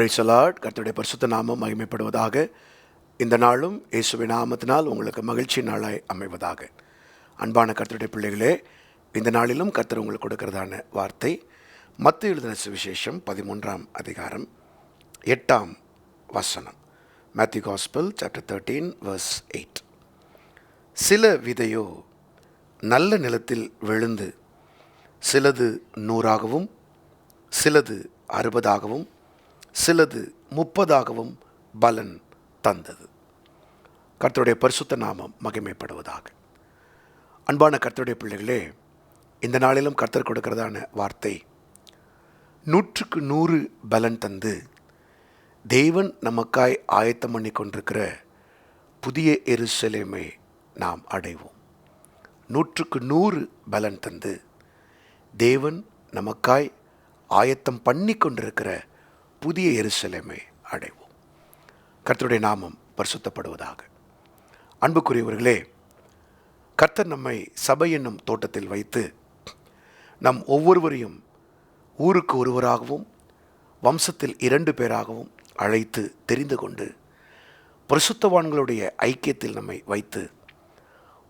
பிரைசலாட் கர்த்தருடைய பரிசுத்த நாமம் மகிமைப்படுவதாக. இந்த நாளும் இயேசுவை நாமத்தினால் உங்களுக்கு மகிழ்ச்சி நாளாய் அமைவதாக. அன்பான கர்த்தருடைய பிள்ளைகளே இந்த நாளிலும் கர்த்தர் உங்களுக்கு கொடுக்கிறதான வார்த்தை மத்திய எழுதின சுவிசேஷம் பதிமூன்றாம் அதிகாரம் எட்டாம் வசனம். Matthew gospel chapter thirteen verse eight சில விதையோ நல்ல நிலத்தில் விழுந்து சிலது நூறாகவும் சிலது அறுபதாகவும் சிலது முப்பதாகவும் பலன் தந்தது. கர்த்தருடைய பரிசுத்த நாமம் மகிமைப்படுவதாக. அன்பான கர்த்தருடைய பிள்ளைகளே இந்த நாளிலும் கர்த்தர் கொடுக்கிறதான வார்த்தை நூற்றுக்கு நூறு பலன் தந்து தேவன் நமக்காய் ஆயத்தம் பண்ணி கொண்டிருக்கிற புதிய எருசலேமை நாம் அடைவோம். நூற்றுக்கு நூறு பலன் தந்து தேவன் நமக்காய் ஆயத்தம் பண்ணி கொண்டிருக்கிற புதிய எருசலேமை அடைவோம். கர்த்தருடைய நாமம் பரிசுத்தப்படுவதாக. அன்புக்குரியவர்களே கர்த்தர் நம்மை சபை என்னும் தோட்டத்தில் வைத்து நம் ஒவ்வொருவரையும் ஊருக்கு ஒருவராகவும் வம்சத்தில் இரண்டு பேராகவும் அழைத்து தெரிந்து கொண்டு பரிசுத்தவான்களுடைய ஐக்கியத்தில் நம்மை வைத்து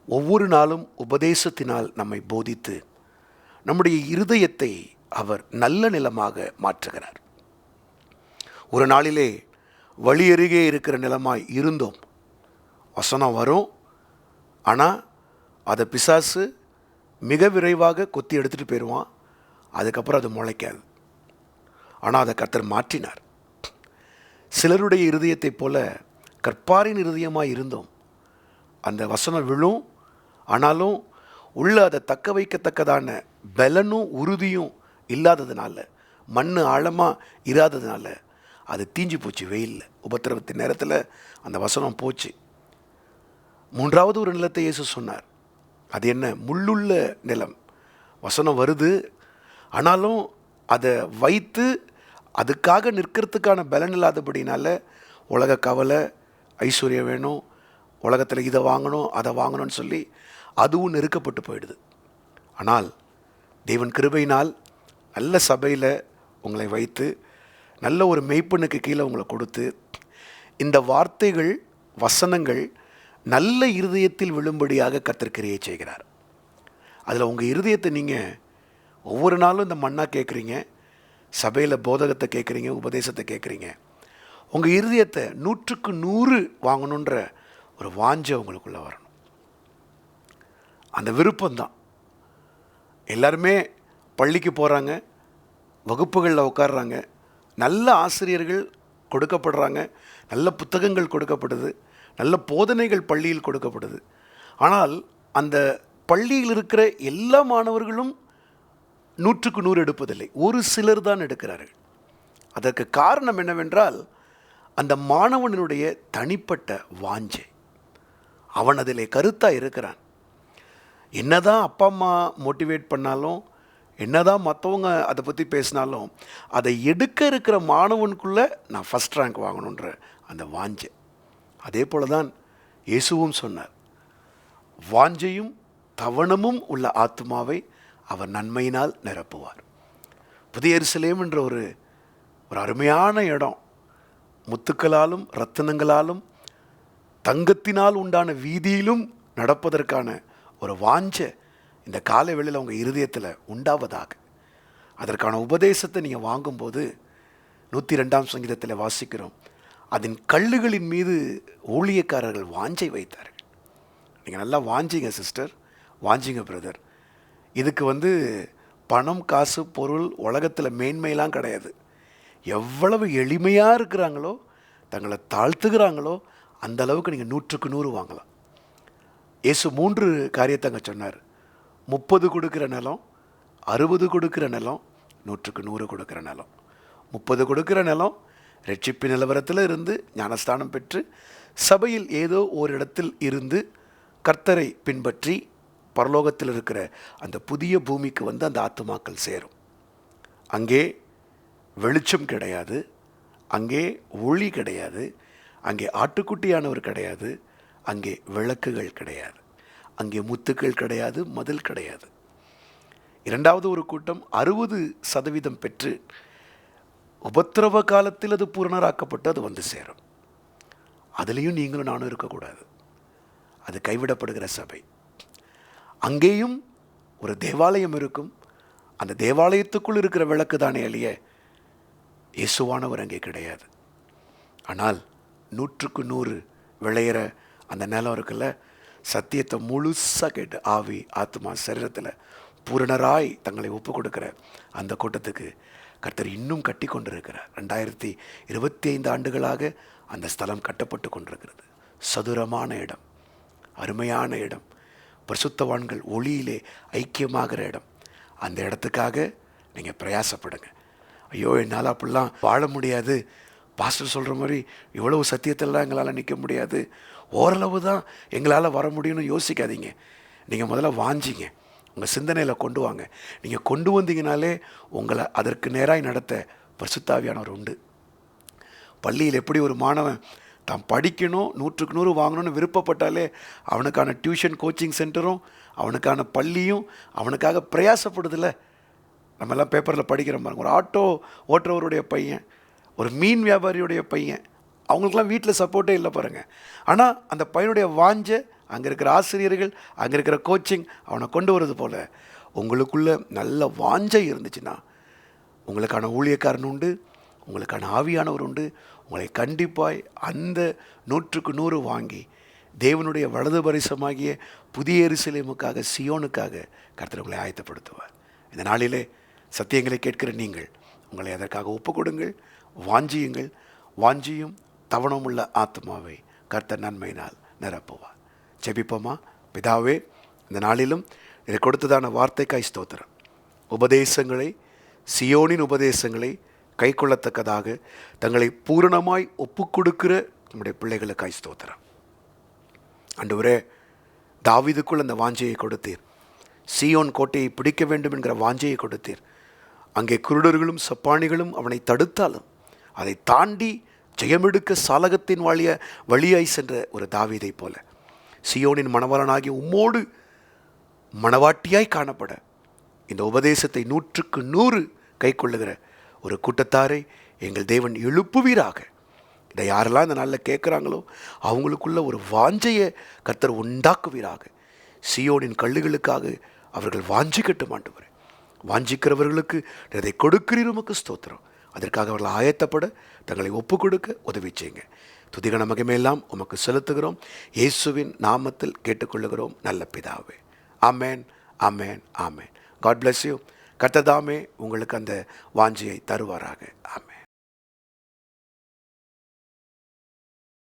ஒவ்வொரு நாளும் உபதேசத்தினால் நம்மை போதித்து நம்முடைய இருதயத்தை அவர் நல்ல நிலமாக மாற்றுகிறார். ஒரு நாளிலே வழி அருகே இருக்கிற நிலமாய் இருந்தோம். வசனம் வரும். ஆனால் அதை பிசாசு மிக விரைவாக கொத்தி எடுத்துகிட்டு போயிடுவான் அதுக்கப்புறம் அது முளைக்காது. ஆனால் அதை கர்த்தர் மாற்றினார். சிலருடைய இருதயத்தைப் போல கற்பாரின் இருதயமாக இருந்தோம். அந்த வசனம் விழும். ஆனாலும் உள்ள அதை தக்க வைக்கத்தக்கதான பலனும் உறுதியும் இல்லாததுனால மண் ஆழமாக இராததுனால அது தீஞ்சு போச்சு வெயிலில் உபத்திரவத்தின் நேரத்தில் அந்த வசனம் போச்சு. மூன்றாவது ஒரு நிலத்தை இயேசு சொன்னார். அது என்ன? முள்ளுள்ள நிலம். வசனம் வருது. ஆனாலும் அதை வைத்து அதுக்காக நிற்கிறதுக்கான பலன் இல்லாதபடினால உலக கவலை ஐஸ்வர்யம் வேணும் உலகத்தில் இதை வாங்கணும் அதை வாங்கணும்னு சொல்லி அதுவும் நெருக்கப்பட்டு போயிடுது. ஆனால் தேவன் கிருபையினால் நல்ல சபையில் உங்களை வைத்து நல்ல ஒரு மெய்ப்பெண்ணுக்கு கீழே உங்களை கொடுத்து இந்த வார்த்தைகள் வசனங்கள் நல்ல இருதயத்தில் விழும்படியாக கத்திருக்கிறையே செய்கிறார். அதில் உங்கள் இருதயத்தை நீங்கள் ஒவ்வொரு நாளும் இந்த மண்ணாக கேட்குறீங்க சபையில் போதகத்தை கேட்குறீங்க உபதேசத்தை கேட்குறீங்க உங்கள் இருதயத்தை நூற்றுக்கு நூறு வாங்கணுன்ற ஒரு வாஞ்சை உங்களுக்குள்ளே வரணும். அந்த விருப்பம்தான். எல்லாருமே பள்ளிக்கு போகிறாங்க வகுப்புகளில் உட்கார்றாங்க நல்ல ஆசிரியர்கள் கொடுக்கப்படுறாங்க நல்ல புத்தகங்கள் கொடுக்கப்படுது நல்ல போதனைகள் பள்ளியில் கொடுக்கப்படுது. ஆனால் அந்த பள்ளியில் இருக்கிற எல்லா மாணவர்களும் நூற்றுக்கு நூறு எடுப்பதில்லை. ஒரு சிலர் தான் எடுக்கிறார்கள். அதற்கு காரணம் என்னவென்றால் அந்த மாணவனுடைய தனிப்பட்ட வாஞ்சை. அவன் அதிலே கருத்தாக இருக்கிறான். என்னதான் அப்பா அம்மா மோட்டிவேட் பண்ணாலும் என்னதான் மற்றவங்க அதை பற்றி பேசினாலும் அதை எடுக்க இருக்கிற மாணவனுக்குள்ளே நான் ஃபஸ்ட் ரேங்க் வாங்கணுன்ற அந்த வாஞ்சை. அதே போல தான் இயேசுவும் சொன்னார். வாஞ்சையும் தவணமும் உள்ள ஆத்மாவை அவர் நன்மையினால் நிரப்புவார். புதிய எருசலேம் என்ற ஒரு ஒரு அருமையான இடம். முத்துக்களாலும் ரத்தினங்களாலும் தங்கத்தினால் உண்டான வீதியிலும் நடப்பதற்கான ஒரு வாஞ்சை இந்த காலை வேளையில் உங்கள் இருதயத்தில் உண்டாவதாக. அதற்கான உபதேசத்தை நீங்கள் வாங்கும்போது நூற்றி ரெண்டாம் சங்கீதத்தில் வாசிக்கிறோம். அதன் கல்லுகளின் மீது ஊழியக்காரர்கள் வாஞ்சை வைத்தார்கள். நீங்கள் நல்லா வாஞ்சிங்க சிஸ்டர். வாஞ்சிங்க பிரதர். இதுக்கு வந்து பணம் காசு பொருள் உலகத்தில் மேன்மையெல்லாம் கிடையாது. எவ்வளவு எளிமையாக இருக்கிறாங்களோ தங்களை தாழ்த்துகிறாங்களோ அந்த அளவுக்கு நீங்கள் நூற்றுக்கு நூறு வாங்கலாம். இயேசு மூன்று காரியத்தை அங்கே சொன்னார். முப்பது கொடுக்குற நிலம் அறுபது கொடுக்குற நிலம் நூற்றுக்கு நூறு கொடுக்குற நிலம். முப்பது கொடுக்குற நிலம் ரட்சிப்பு நிலவரத்தில் இருந்து ஞானஸ்தானம் பெற்று சபையில் ஏதோ ஒரு இடத்தில் இருந்து கர்த்தரை பின்பற்றி பரலோகத்தில் இருக்கிற அந்த புதிய பூமிக்கு வந்து அந்த ஆத்துமாக்கள் சேரும். அங்கே வெளிச்சம் கிடையாது அங்கே ஒளி கிடையாது அங்கே ஆட்டுக்குட்டியானவர் கிடையாது அங்கே விளக்குகள் கிடையாது. அங்கே முத்துக்கள் கிடையாது மதில் கிடையாது. இரண்டாவது ஒரு கூட்டம் அறுபது சதவீதம் பெற்று உபத்திரவ காலத்தில் அது பூரணராக்கப்பட்டு அது வந்து சேரும். அதுலேயும் நீங்களும் நானும் இருக்கக்கூடாது. அது கைவிடப்படுகிற சபை. அங்கேயும் ஒரு தேவாலயம் இருக்கும். அந்த தேவாலயத்துக்குள் இருக்கிற விளக்கு தானே அழிய இயேசுவானவர் அங்கே கிடையாது. ஆனால் நூற்றுக்கு நூறு விளையிற அந்த நிலம் இருக்குல்ல சத்தியத்தை முழுசாக கேட்டு ஆவி ஆத்மா சரீரத்தில் பூரணராய் தங்களை ஒப்பு கொடுக்கிற அந்த கூட்டத்துக்கு கர்த்தர் இன்னும் கட்டி கொண்டிருக்கிறார் ரெண்டாயிரத்தி இருபத்தி ஐந்து ஆண்டுகளாக அந்த ஸ்தலம் கட்டப்பட்டு கொண்டிருக்கிறது. சதுரமான இடம் அருமையான இடம் பரிசுத்தவான்கள் ஒளியிலே ஐக்கியமாகிற இடம். அந்த இடத்துக்காக நீங்கள் பிரயாசப்படுங்க. ஐயோ என்னால் அப்படிலாம் வாழ முடியாது. பாஸ்டர் சொல்கிற மாதிரி இவ்வளவு சத்தியத்தெல்லாம் எங்களால் நிற்க முடியாது. ஓரளவு தான் எங்களால் வர முடியும்னு யோசிக்காதீங்க. நீங்கள் முதல்ல வாஞ்சிங்க. உங்கள் சிந்தனையில் கொண்டு வாங்க. நீங்கள் கொண்டு வந்தீங்கனாலே உங்களை அதற்கு நேராய் நடத்த பரிசுத்தாவியானவர் உண்டு. பள்ளியில் எப்படி ஒரு மாணவன் தான் படிக்கணும் நூற்றுக்கு நூறு வாங்கணும்னு விருப்பப்பட்டாலே அவனுக்கான டியூஷன் கோச்சிங் சென்டரும் அவனுக்கான பள்ளியும் அவனுக்காக பிரயாசப்படுதில்ல நம்ம எல்லாம் பேப்பரில் படிக்கிற மாதிரி ஒரு ஆட்டோ ஓட்டுறவருடைய பையன் ஒரு மீன் வியாபாரியுடைய பையன். அவங்களுக்கெல்லாம் வீட்டில் சப்போர்ட்டே இல்லை பாருங்கள் ஆனால் அந்த பையனுடைய வாஞ்சை அங்கே இருக்கிற ஆசிரியர்கள் அங்கே இருக்கிற கோச்சிங் அவனை கொண்டு வரது போல் உங்களுக்குள்ள நல்ல வாஞ்சை இருந்துச்சுன்னா உங்களுக்கான ஊழியக்காரன் உண்டு உங்களுக்கான ஆவியானவர் உண்டு உங்களை கண்டிப்பாய் அந்த நூற்றுக்கு நூறு வாங்கி தேவனுடைய வலது பரிசமாகிய புதிய எருசலேமுக்காக சியோனுக்காக கர்த்தர் உங்களை ஆயத்தப்படுத்துவார். இந்த நாளிலே சத்தியங்களை கேட்கிற நீங்கள் உங்களை அதற்காக ஒப்பு கொடுங்கள் வாஞ்சியுங்கள். வாஞ்சியும் தவணமுள்ள ஆத்மாவை கர்த்த நன்மையினால் நிரப்புவார். ஜெபிப்போமா? பிதாவே இந்த நாளிலும் இதை கொடுத்ததான வார்த்தைக்காய் ஸ்தோத்திரம். உபதேசங்களை சியோனின் உபதேசங்களை கை கொள்ளத்தக்கதாக தங்களை பூரணமாய் ஒப்புக்கொடுக்கிற நம்முடைய பிள்ளைகளுக்காய் ஸ்தோத்திரம். ஆண்டவரே தாவீதுக்குள் அந்த வாஞ்சையை கொடுத்தீர். சியோன் கோட்டையை பிடிக்க வேண்டும் என்கிற வாஞ்சையை கொடுத்தீர். அங்கே குருடர்களும் சப்பானிகளும் அவனை தடுத்தாலும் அதை தாண்டி ஜெயமெடுக்க சாலகத்தின் வழிய வழியாய் சென்ற ஒரு தாவீதை போல. சியோனின் மணவரனாகிய உம்மோடு மணவாட்டியாய் காணப்பட. இந்த உபதேசத்தை நூற்றுக்கு நூறு கைக்கொள்ளுகிற ஒரு கூட்டத்தாரை எங்கள் தேவன் எழுப்புவீராக. இதை யாரெல்லாம் இந்த நாளில் கேட்குறாங்களோ அவங்களுக்குள்ள ஒரு வாஞ்சையை கர்த்தர் உண்டாக்குவீராக. சியோனின் கல்லுகளுக்காக அவர்கள் வாஞ்சிக்கட்டு மாட்டுவர் வாஞ்சிக்கிறவர்களுக்கு இதை கொடுக்கிறீர் உமக்கு ஸ்தோத்திரம். அதற்காக அவர்கள் ஆயத்தப்பட தங்களை ஒப்பு கொடுக்க உதவி செய்யுங்க. துதிகன மகிமையெல்லாம் உமக்கு செலுத்துகிறோம். இயேசுவின் நாமத்தில் கேட்டுக்கொள்ளுகிறோம். நல்ல பிதாவே. ஆமேன் ஆமேன் ஆமேன். காட் பிளஸ் யூ கத்ததாமே உங்களுக்கு அந்த வாஞ்சியை தருவாராக. ஆமேன்.